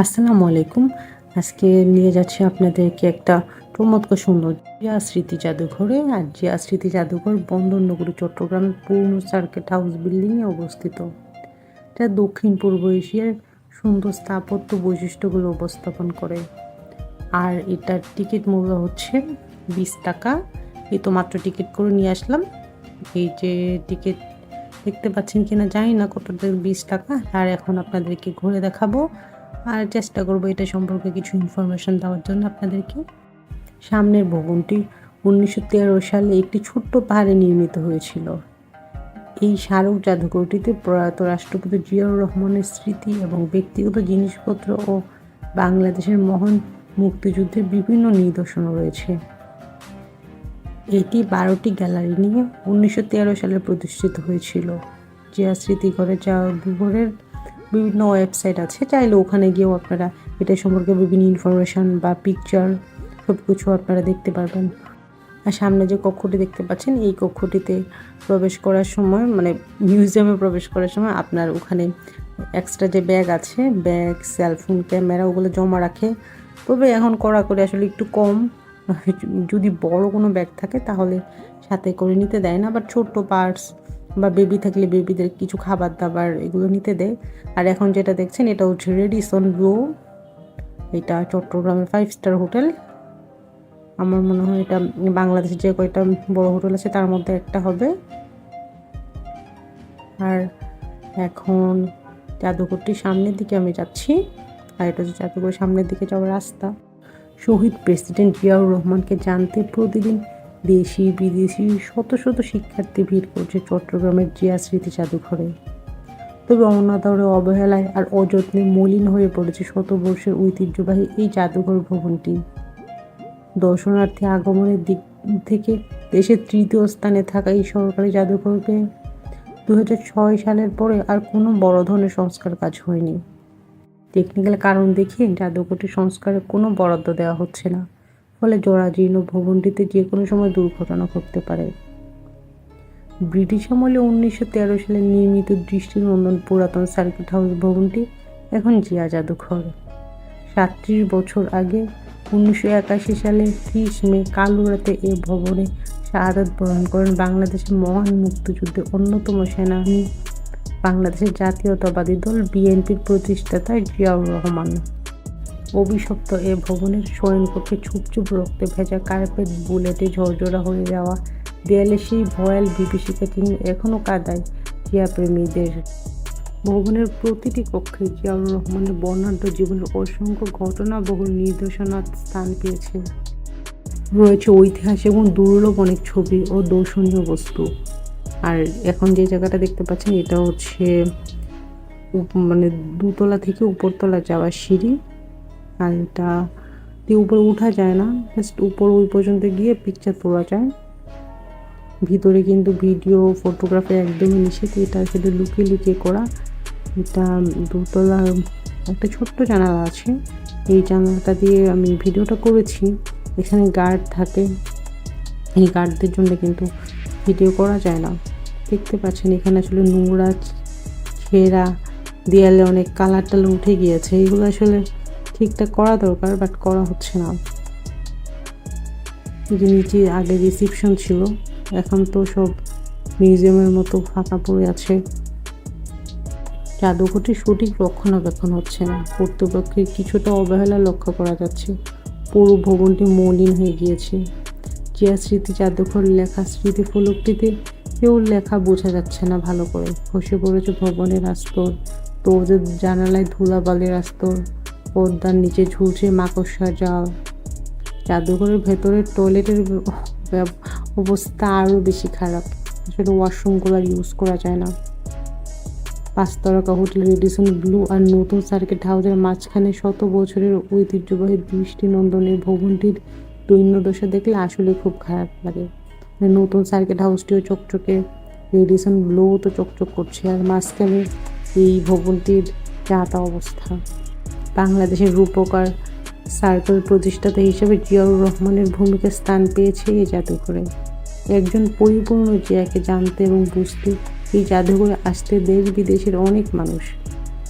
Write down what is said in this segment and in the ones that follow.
আসসালামু আলাইকুম। আজকে নিয়ে যাচ্ছি আপনাদেরকে একটা চমৎকার সুন্দর জিয়া স্মৃতি জাদুঘরে। আর জিয়া স্মৃতি জাদুঘর বন্দরনগরী চট্টগ্রামের পুরনো সার্কিট হাউস বিল্ডিংয়ে অবস্থিত। এটা দক্ষিণ পূর্ব এশিয়ার সুন্দর স্থাপত্য বৈশিষ্ট্যগুলো উপস্থাপন করে। আর এটার টিকিট মূল্য হচ্ছে বিশ টাকা। এই তো মাত্র টিকিট করে নিয়ে আসলাম। এই যে টিকিট দেখতে পাচ্ছেন কিনা জানি না কতটা বিশ টাকা। আর এখন আপনাদেরকে ঘুরে দেখাবো। আর চেষ্টা করব এটা সম্পর্কে কিছু ইনফরমেশন দেওয়ার জন্য আপনাদেরকে। সামনের ভবনটি উনিশশো তেরো সালে একটি ছোট্ট পাহাড়ে নির্মিত হয়েছিল। এই স্মারক জাদুঘরটিতে প্রয়াত রাষ্ট্রপতি জিয়াউর রহমানের স্মৃতি এবং ব্যক্তিগত জিনিসপত্র ও বাংলাদেশের মহান মুক্তিযুদ্ধের বিভিন্ন নিদর্শন রয়েছে। এটি বারোটি গ্যালারি নিয়ে উনিশশো তেরো সালে প্রতিষ্ঠিত হয়েছিল। জিয়া স্মৃতিঘরে জাদুঘরের বিভিন্ন ওয়েবসাইট আছে, চাইলে ওখানে গিয়েও আপনারা এটা সম্পর্কে বিভিন্ন ইনফরমেশান বা পিকচার সব কিছু আপনারা দেখতে পারবেন। আর সামনে যে কক্ষটি দেখতে পাচ্ছেন, এই কক্ষটিতে প্রবেশ করার সময় মানে মিউজিয়ামে প্রবেশ করার সময় আপনার ওখানে এক্সট্রা যে ব্যাগ আছে ব্যাগ সেলফোন ক্যামেরা ওগুলো জমা রাখে। তবে এখন করা করে আসলে একটু কম, যদি বড় কোনো ব্যাগ থাকে তাহলে সাথে করে নিতে দেয় না বাট ছোট্ট পার্টস বা বেবি থাকলে বেবিদের কিছু খাবার দাবার এগুলো নিতে দেয় আর এখন যেটা দেখছেন, এটা হচ্ছে রেডিসন ব্লু এটা চট্টগ্রামের ফাইভ স্টার হোটেল আমার মনে হয় এটা বাংলাদেশে যে কয়টা বড় হোটেল আছে, তার মধ্যে একটা হবে। আর এখন জাদুঘরটির সামনের দিকে আমি যাচ্ছি। আর এটা হচ্ছে জাদুঘরের সামনের দিকে যাওয়ার রাস্তা। শহীদ প্রেসিডেন্ট জিয়াউর রহমানকে জানতে প্রতিদিন দেশি, বিদেশি শত শত শিক্ষার্থী ভিড় করছে চট্টগ্রামের জিয়া স্মৃতি জাদুঘরে। তবে অনাদরে অবহেলায় আর অযত্নে মলিন হয়ে পড়েছে শত বর্ষের ঐতিহ্যবাহী এই জাদুঘর ভবনটি। দর্শনার্থী আগমনের দিক থেকে দেশের তৃতীয় স্থানে থাকা এই সরকারি জাদুঘরকে দু সালের পরে আর কোনো বড় ধরনের সংস্কার কাজ হয়নি। টেকনিক্যাল কারণ দেখিয়ে জাদুঘরটি সংস্কারে কোনো বরাদ্দ দেওয়া হচ্ছে না। ফলে জরাজীর্ণ ভবনটিতে যে কোনো সময় দুর্ঘটনা ঘটতে পারে। ব্রিটিশ আমলে উনিশশো তেরো সালে নির্মিত দৃষ্টিনন্দন পুরাতন সার্কিট হাউস ভবনটি এখন জিয়া জাদুঘর। সাতত্রিশ বছর আগে উনিশশো একাশি সালে ত্রিশ মে কালুরাতে এ ভবনে শাহাদাত বরণ করেন বাংলাদেশের মহান মুক্তিযুদ্ধে অন্যতম সেনানী বাংলাদেশের জাতীয়তাবাদী দল বিএনপির প্রতিষ্ঠাতা জিয়াউর রহমান। অভিশপ্ত এ ভবনের শয়নকক্ষে চুপচুপ রক্তে ভেজা কার্পেট, বুলেটে ঝরঝরা হয়ে যাওয়া দেয়ালে সেই ভয়াল বিভীষিকা চিহ্ন এখনও কাদায় জিয়াপ্রেমীদের ভবনের প্রতিটি কক্ষে জিয়াউর রহমানের বর্ণাঢ্য জীবনের অসংখ্য ঘটনাবহুল নির্দেশনা স্থান পেয়েছে। রয়েছে ঐতিহাসিক এবং দুর্লভ অনেক ছবি ও দর্শনীয় বস্তু। আর এখন যে জায়গাটা দেখতে পাচ্ছেন, এটা হচ্ছে মানে দুতলা থেকে উপরতলা যাওয়ার সিঁড়ি। আর এটা দিয়ে উপরে উঠা যায় না। জাস্ট উপর ওই পর্যন্ত গিয়ে পিকচার তোলা যায়। ভিতরে কিন্তু ভিডিও ফটোগ্রাফি একদমই নিষেধ। এটা শুধু লুকিয়ে লুকিয়ে করা। এটা দুতলা, একটা ছোট্ট জানালা আছে। এই জানালাটা দিয়ে আমি ভিডিওটা করেছি। এখানে গার্ড থাকে। এই গার্ডদের জন্য কিন্তু ভিডিও করা যায় না। দেখতে পাচ্ছেন, এখানে আসলে নোংরা ছেঁড়া, দেয়ালে অনেক কালার টালার উঠে গিয়েছে। এগুলো আসলে ঠিকঠাক করা দরকার বাট করা হচ্ছে না। যে নিচে আগে রিসিপশন ছিল, এখন তো সব মিউজিয়ামের মতো ফাঁকা পড়ে আছে। জাদুঘরটির সঠিক রক্ষণাবেক্ষণ হচ্ছে না। কর্তৃপক্ষের কিছুটা অবহেলা লক্ষ্য করা যাচ্ছে। পুরো ভবনটি মলিন হয়ে গিয়েছে। জিয়া স্মৃতি জাদুঘর লেখা স্মৃতি ফলকটিতে কেউ লেখা বোঝা যাচ্ছে না ভালো করে। খসে পড়েছে ভবনের আস্তর যে জানালায় ধুলাবালির আস্তর। পর্দার নিচে ঝুলছে মাকড়সা জাল জাদুঘরের ভেতরে টয়লেটের অবস্থা আরও বেশি খারাপ। আসলে ওয়াশরুমগুলো ইউজ করা যায় না। পাঁচতারকা হোটেল রেডিসন ব্লু আর নতুন সার্কিট হাউসের মাঝখানে শত বছরের ঐতিহ্যবাহী দৃষ্টিনন্দনের ভবনটির দৈন্যদশা দেখলে আসলে খুব খারাপ লাগে। মানে নতুন সার্কিট হাউসটিও চকচকে রেডিসন ব্লু তো চকচক করছে। আর মাঝখানে এই ভবনটির যাতা অবস্থা। বাংলাদেশের রূপকার সার্কেল প্রতিষ্ঠাতা হিসেবে জিয়াউর রহমানের ভূমিকা স্থান পেয়েছে এই জাদুঘরে। একজন পরিপূর্ণ জিয়াকে জানতে এবং বুঝতে এই জাদুঘরে আসতে দেশ বিদেশের অনেক মানুষ,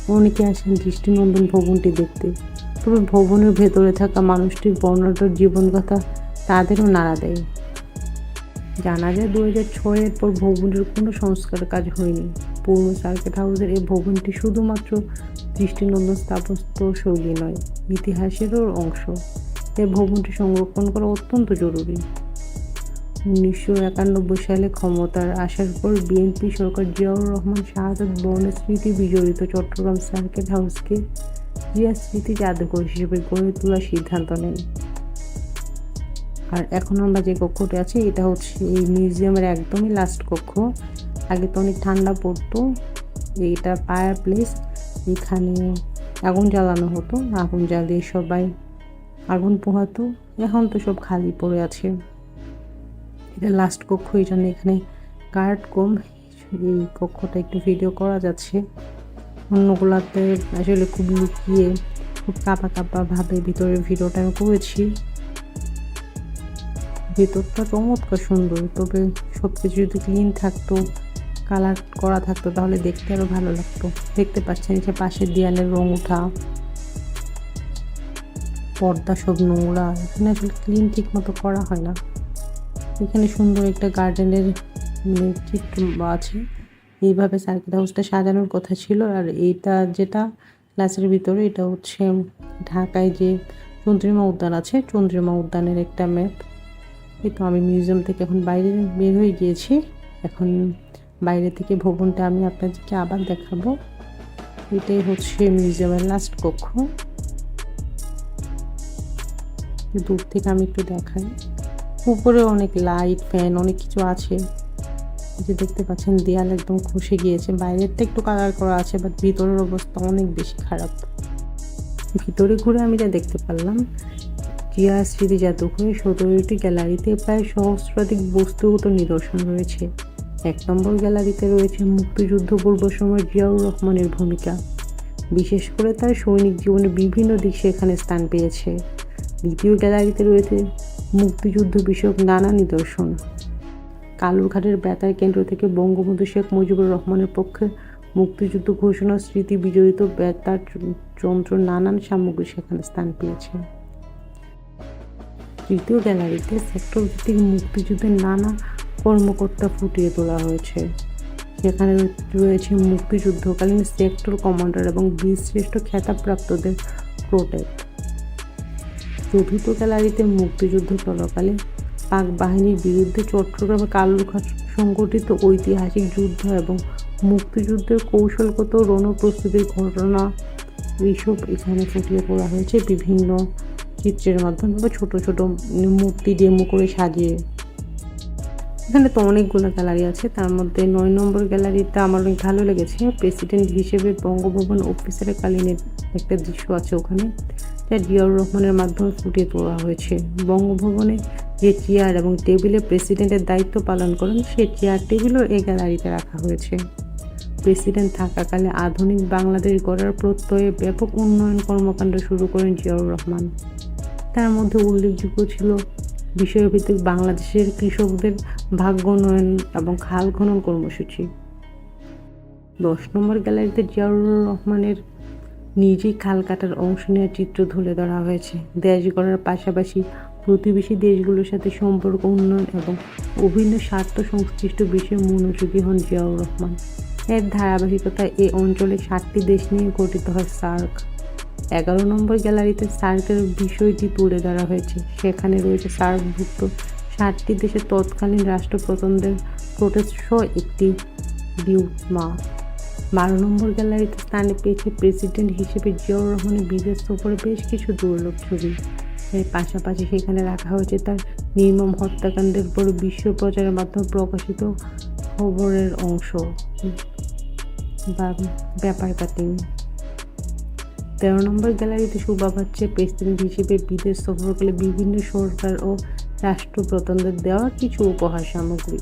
অনেকে আসেন দৃষ্টিনন্দন ভবনটি দেখতে। তবে ভবনের ভেতরে থাকা মানুষটির বর্ণাঢ্য জীবনকথা তাদেরও নাড়া দেয়। জানা যায় দু হাজার ছয়ের পর ভবনের কোনো সংস্কার কাজ হয়নি। পূর্ণ সার্কিট হাউসের এই ভবনটি শুধুমাত্র দৃষ্টিনন্দন স্থাপত্য শৈলী নয়, ইতিহাসেরও অংশ। এই ভবনটি সংরক্ষণ করা অত্যন্ত জরুরি। উনিশশো একানব্বই সালে ক্ষমতার আসার পর বিএনপি সরকার জিয়াউর রহমান শাহাদাত বর্ণের স্মৃতি বিজড়িত চট্টগ্রাম সার্কিট হাউসকে জিয়া স্মৃতি জাদুঘর হিসেবে গড়ে তোলার সিদ্ধান্ত নেন। আর এখন আমরা যে কক্ষটি আছে, এটা হচ্ছে এই মিউজিয়ামের একদমই লাস্ট কক্ষ। আগে তো অনেক ঠান্ডা পড়তো, এইটা ফায়ার প্লেস এখানে আগুন জ্বালানো হতো, আগুন জ্বালিয়ে সবাই আগুন পোহাতো, এখন তো সব খালি পড়ে আছে। এটা লাস্ট কক্ষ, এই জন্য এখানে গার্ড কম, এই কক্ষটা একটু ভিডিও করা যাচ্ছে। অন্যগুলাতে আসলে খুব লুকিয়ে, খুব কাঁপা কাঁপা ভাবে ভিডিওটা আমি করেছি। ভেতরটা চমৎকার সুন্দর, তবে সব কিছু যদি ক্লিন থাকতো কালার করা থাকতো, তাহলে দেখতে আরও ভালো লাগতো। দেখতে পাচ্ছেন যে পাশের দেয়ালের রং ওঠা, পর্দা সব নোংরা, এখানে আসলে ক্লিন ঠিক মতো করা হয় না। এখানে সুন্দর একটা গার্ডেনের চিত্র আছে। এইভাবে সার্কিট হাউসটা সাজানোর কথা ছিল, আর এইটা যেটা ক্লাসের ভিতরে, এটা হচ্ছে ঢাকায় যে চন্দ্রিমা উদ্যান আছে, চন্দ্রিমা উদ্যানের একটা ম্যাপ এই তো আমি মিউজিয়াম থেকে এখন বাইরে বের হয়ে গিয়েছি। এখন বাইরে থেকে ভবনটা আমি আপনাদেরকে আবার দেখাবো। এটাই হচ্ছে মিউজিয়ামের লাস্ট কক্ষ দূর থেকে আমি একটু দেখাই। উপরে অনেক লাইট ফ্যান অনেক কিছু আছে। যে দেখতে পাচ্ছেন, দেয়াল একদম খসে গিয়েছে। বাইরেরটা একটু কালার করা আছে বাট ভিতরের অবস্থা অনেক বেশি খারাপ। ভিতরে ঘুরে আমি যা দেখতে পারলাম জিয়া স্মৃতি জাদুঘরে সতেরোটি গ্যালারিতে প্রায় সহস্রাধিক বস্তুগত নিদর্শন রয়েছে। এক নম্বর গ্যালারিতে রয়েছে মুক্তিযুদ্ধ পূর্ব সময় জিয়াউর রহমানের ভূমিকা। বিশেষ করে তার সৈনিক জীবনের বিভিন্ন দিক সেখানে স্থান পেয়েছে। দ্বিতীয় গ্যালারিতে রয়েছে মুক্তিযুদ্ধ বিষয়ক নানা নিদর্শন। কালুরঘাটের বেতার কেন্দ্র থেকে বঙ্গবন্ধু শেখ মুজিবুর রহমানের পক্ষে মুক্তিযুদ্ধ ঘোষণা স্মৃতি বিজড়িত বেতার যন্ত্র নানান সামগ্রী সেখানে স্থান পেয়েছে। তৃতীয় গ্যালারিতে সেক্টর ভিত্তিক মুক্তিযুদ্ধের নানা কর্মকর্তা ফুটিয়ে তোলা হয়েছে। সেখানে রয়েছে মুক্তিযুদ্ধকালীন সেক্টর কমান্ডার এবং বীরশ্রেষ্ঠ খেতাবপ্রাপ্তদের প্রোটেক্ট চতুর্থ গ্যালারিতে মুক্তিযুদ্ধ চলাকালে পাক বাহিনীর বিরুদ্ধে চট্টগ্রামে কালুরঘাট সংগঠিত ঐতিহাসিক যুদ্ধ এবং মুক্তিযুদ্ধের কৌশলগত রণপ্রস্তুতির ঘটনা এইসব এখানে ফুটিয়ে পড়া হয়েছে। বিভিন্ন চিত্রের মাধ্যমে বা ছোটো ছোটো মূর্তি ডেমো করে সাজিয়ে এখানে তো অনেকগুলো গ্যালারি আছে, তার মধ্যে নয় নম্বর গ্যালারিটা আমার অনেক ভালো লেগেছে। প্রেসিডেন্ট হিসেবে বঙ্গভবন অফিসারের কালীনের একটা দৃশ্য আছে ওখানে, যা জিয়াউর রহমানের মাধ্যমে ফুটিয়ে তোলা হয়েছে। বঙ্গভবনে যে চেয়ার এবং টেবিলে প্রেসিডেন্টের দায়িত্ব পালন করেন, সে চেয়ার টেবিলও এই গ্যালারিতে রাখা হয়েছে। প্রেসিডেন্ট থাকাকালে আধুনিক বাংলাদেশ গড়ার প্রত্যয়ে ব্যাপক উন্নয়ন কর্মকাণ্ড শুরু করেন জিয়াউর রহমান। তার মধ্যে উল্লেখযোগ্য ছিল বিষয়ভিত্তিক বাংলাদেশের কৃষকদের ভাগ্য উন্নয়ন এবং খাল খনন কর্মসূচি। দশ নম্বর গ্যালারিতে জিয়াউর রহমানের নিজেই খাল কাটার অংশ নেওয়ার চিত্র তুলে ধরা হয়েছে। দেশ গড়ার পাশাপাশি প্রতিবেশী দেশগুলোর সাথে সম্পর্ক, উন্নয়ন এবং অভিন্ন স্বার্থ সংশ্লিষ্ট বিষয়ে মনোযোগী হন জিয়াউর রহমান। এর ধারাবাহিকতা এই অঞ্চলে সাতটি দেশ নিয়ে গঠিত হয় সার্ক। এগারো নম্বর গ্যালারিতে সার্কের বিষয়টি তুলে ধরা হয়েছে। সেখানে রয়েছে সার্কভুক্ত ষাটটি দেশের তৎকালীন রাষ্ট্রপ্রধানদের প্রোটেস্ট সহ একটি বিউমা বারো নম্বর গ্যালারিতে স্থানে পেয়েছে প্রেসিডেন্ট হিসেবে জিয়াউর রহমানের বিদেশ সফরে বেশ কিছু দুর্লভ ছবি। এর পাশাপাশি সেখানে রাখা হয়েছে তার নির্মম হত্যাকাণ্ডের পর বিশ্ব প্রচারের মাধ্যমে প্রকাশিত খবরের অংশ। বা ব্যাপার কাটিং তেরো নম্বর গ্যালারিতে শোভা পাচ্ছে প্রেসিডেন্ট হিসেবে বিদেশ সফরকালে বিভিন্ন সরকার ও রাষ্ট্রপ্রধানদের দেওয়া কিছু উপহার সামগ্রী।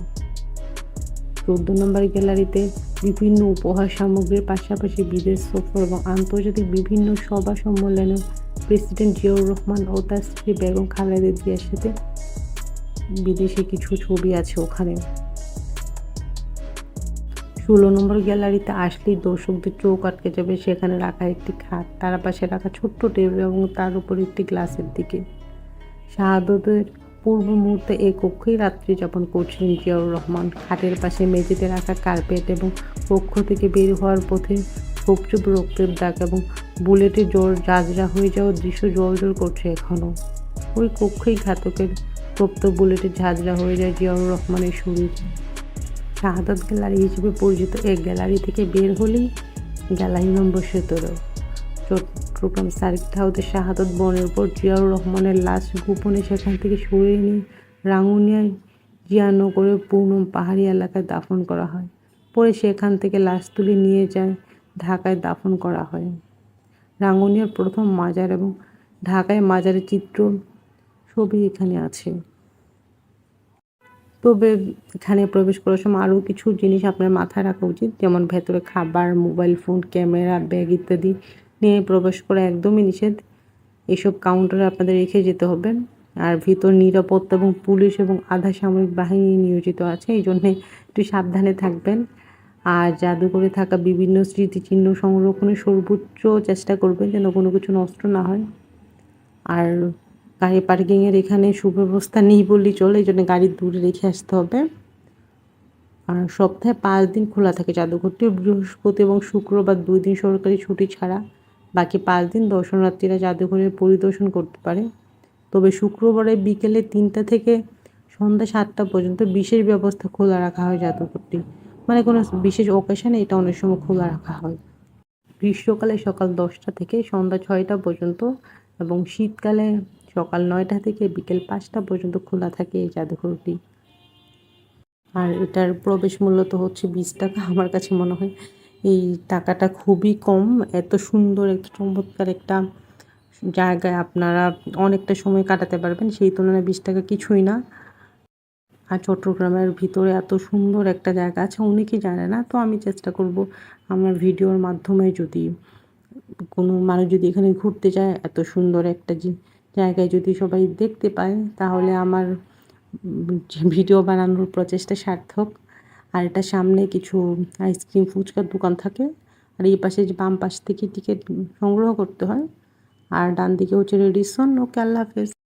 চোদ্দ নম্বর গ্যালারিতে বিভিন্ন উপহার সামগ্রীর পাশাপাশি বিদেশ সফর এবং আন্তর্জাতিক বিভিন্ন সভা সম্মেলনে প্রেসিডেন্ট জিয়াউর রহমান ও তার স্ত্রী বেগম খালেদা জিয়ার সাথে বিদেশে কিছু ছবি আছে ওখানে। ষোলো নম্বর গ্যালারিতে আসলেই দর্শকদের চোখ আটকে যাবে। সেখানে রাখা একটি খাট, তার পাশে রাখা ছোট্ট টেবিল এবং তার উপর একটি গ্লাসের দিকে। শাহাদতের পূর্ব মুহূর্তে এই কক্ষেই রাত্রি যাপন করছিলেন জিয়াউর রহমান। খাটের পাশে মেঝেতে রাখা কার্পেট এবং কক্ষ থেকে বের হওয়ার পথে চুপ রক্তের দাগ এবং বুলেটে জল জাজরা হয়ে যাওয়ার দৃশ্য জল জল করছে এখনও ওই কক্ষেই ঘাতকের তপ্ত বুলেটে ঝাঁঝরা হয়ে যায় জিয়াউর রহমানের শরীর। শাহাদত গ্যালারি হিসেবে পরিচিত এক গ্যালারি থেকে বের হলেই গ্যালারি নম্বর সতেরো। চট্টগ্রাম সার্কিট হাউসের শাহাদত বনের উপর জিয়াউর রহমানের লাশ গোপনে সেখান থেকে সরিয়ে নিয়ে রাঙ্গুনিয়ায় জিয়ানগরের পূর্ণম পাহাড়ি এলাকায় দাফন করা হয়। পরে সেখান থেকে লাশ তুলে নিয়ে যায়, ঢাকায় দাফন করা হয়। রাঙ্গুনিয়ার প্রথম মাজার এবং ঢাকায় মাজারের চিত্র ছবি এখানে আছে। তবে এখানে প্রবেশ করার সময় আরও কিছু জিনিস আপনার মাথায় রাখা উচিত, যেমন ভেতরে খাবার মোবাইল ফোন ক্যামেরা ব্যাগ ইত্যাদি নিয়ে প্রবেশ করা একদমই নিষেধ। এসব কাউন্টারে আপনাদের রেখে যেতে হবে। আর ভিতর নিরাপত্তা এবং পুলিশ এবং আধা সামরিক বাহিনী নিয়োজিত আছে, এই জন্যে একটু সাবধানে থাকবেন। আর জাদুঘরে থাকা বিভিন্ন স্মৃতিচিহ্ন সংরক্ষণের সর্বোচ্চ চেষ্টা করবেন যেন কোনো কিছু নষ্ট না হয়। আর গাড়ি পার্কিংয়ের এখানে সুব্যবস্থা নেই বললেই চলে, এই জন্য গাড়ি দূরে রেখে আসতে হবে। আর সপ্তাহে পাঁচ দিন খোলা থাকে জাদুঘরটি, বৃহস্পতি এবং শুক্রবার দুই দিন সরকারি ছুটি ছাড়া। বাকি পাঁচ দিন দর্শনার্থীরা জাদুঘরে পরিদর্শন করতে পারে। তবে শুক্রবারে বিকেলে তিনটা থেকে সন্ধ্যা সাতটা পর্যন্ত বিশেষ ব্যবস্থা খোলা রাখা হয় জাদুঘরটি। মানে কোনো বিশেষ অকেশনে এটা অনেক সময় খোলা রাখা হয়। গ্রীষ্মকালে সকাল দশটা থেকে সন্ধ্যা ছয়টা পর্যন্ত এবং শীতকালে সকাল নয়টা থেকে বিকেল পাঁচটা পর্যন্ত খোলা থাকে এই জাদুঘরটি। আর এটার প্রবেশ মূল্য তো হচ্ছে বিশ টাকা, আমার কাছে মনে হয়। এই টাকাটা খুবই কম, এত সুন্দর একটা চমৎকার একটা জায়গায় আপনারা অনেকটা সময় কাটাতে পারবেন। সেই তুলনায় বিশ টাকা কিছুই না। আর চট্টগ্রামের ভিতরে এত সুন্দর একটা জায়গা আছে অনেকেই জানে না। তো আমি চেষ্টা করব আমার ভিডিওর মাধ্যমে যদি কোনো মানুষ যদি এখানে ঘুরতে যায়, এত সুন্দর একটা জায়গায় যদি সবাই দেখতে পায়, তাহলে আমার ভিডিও বানানোর প্রচেষ্টা সার্থক। আর এটা সামনে কিছু আইসক্রিম ফুচকার দোকান থাকে। আর এই পাশে যে বাম পাশ থেকে টিকিট সংগ্রহ করতে হয়। আর ডান দিকে হচ্ছে রেডিসন। ও আল্লাহ হাফেজ।